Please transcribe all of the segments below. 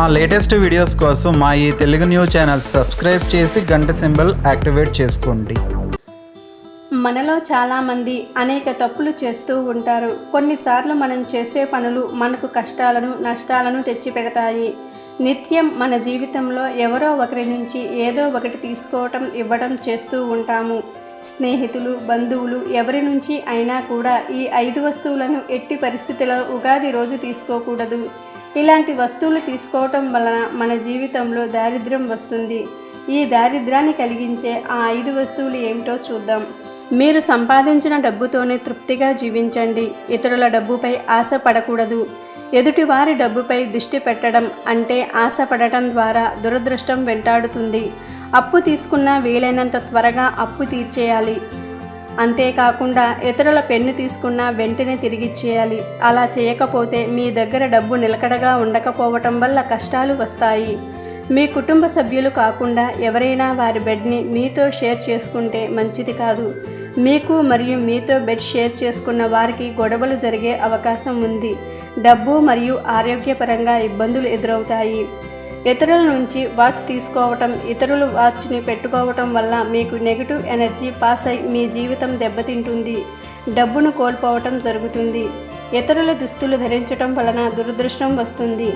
మా latest videos కోసం మా ఈ తెలుగు న్యూస్ ఛానల్ సబ్స్క్రైబ్ చేసి గంట సింబల్ యాక్టివేట్ చేసుకోండి. మనలో చాలామంది అనేక తప్పులు చేస్తూ ఉంటారు. కొన్నిసార్లు మనం చేసే పనులు మనకు కష్టాలను నష్టాలను తెచ్చిపెడతాయి. నిత్యం మన జీవితంలో ఎవరో ఒకరి నుంచి ఏదో ఒకటి తీసుకోవటం ఇవ్వడం చేస్తూ ఉంటాము. స్నేహితులు బంధువులు ఎవరి నుంచి అయినా కూడా ఈ ఐదు వస్తువులను ఎట్టి పరిస్థితుల్లో ఉగాది రోజు తీసుకోకూడదు. ఇలాంటి వస్తువులు తీసుకోవటం వలన మన జీవితంలో దారిద్ర్యం వస్తుంది. ఈ దారిద్ర్యాన్ని కలిగించే ఆ ఐదు వస్తువులు ఏమిటో చూద్దాం. మీరు సంపాదించిన డబ్బుతోనే తృప్తిగా జీవించండి. ఇతరుల డబ్బుపై ఆశ పడకూడదు. ఎదుటివారి డబ్బుపై దృష్టి పెట్టడం అంటే ఆశ పడటం ద్వారా దురదృష్టం వెంటాడుతుంది. అప్పు తీసుకున్న వీలైనంత త్వరగా అప్పు తీర్చేయాలి. అంతేకాకుండా ఇతరుల పెన్ను తీసుకున్న వెంటనే తిరిగిచ్చేయాలి. అలా చేయకపోతే మీ దగ్గర డబ్బు నిలకడగా ఉండకపోవటం వల్ల కష్టాలు వస్తాయి. మీ కుటుంబ సభ్యులు కాకుండా ఎవరైనా వారి బెడ్ని మీతో షేర్ చేసుకుంటే మంచిది కాదు. మీకు మరియు మీతో బెడ్ షేర్ చేసుకున్న వారికి గొడవలు జరిగే అవకాశం ఉంది. డబ్బు మరియు ఆరోగ్యపరంగా ఇబ్బందులు ఎదురవుతాయి. ఇతరుల నుంచి వాచ్ తీసుకోవటం ఇతరులు వాచ్ని పెట్టుకోవటం వల్ల మీకు నెగిటివ్ ఎనర్జీ పాస్ అయి మీ జీవితం దెబ్బతింటుంది డబ్బును కోల్పోవటం జరుగుతుంది ఇతరుల దుస్తులు ధరించటం వలన దురదృష్టం వస్తుంది.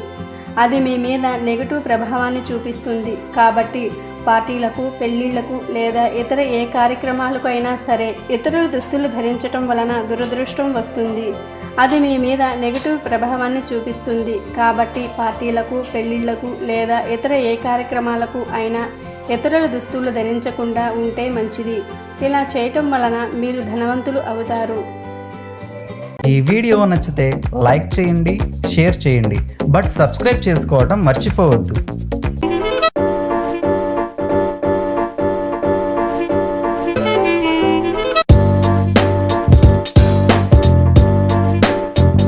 అది మీ మీద నెగిటివ్ ప్రభావాన్ని చూపిస్తుంది. కాబట్టి పార్టీలకు పెళ్ళిళ్ళకు లేదా ఇతర ఏ కార్యక్రమాలకు అయినా సరే ఇతరుల దుస్తులు ధరించటం వలన దురదృష్టం వస్తుంది. అది మీ మీద నెగిటివ్ ప్రభావాన్ని చూపిస్తుంది. కాబట్టి పార్టీలకు పెళ్ళిళ్ళకు లేదా ఇతర ఏ కార్యక్రమాలకు అయినా ఇతరుల దుస్తులు ధరించకుండా ఉంటే మంచిది. ఇలా చేయటం వలన మీరు ధనవంతులు అవుతారు. ఈ వీడియో నచ్చితే లైక్ చేయండి షేర్ చేయండి. బట్ సబ్స్క్రైబ్ చేసుకోవడం మర్చిపోవద్దు.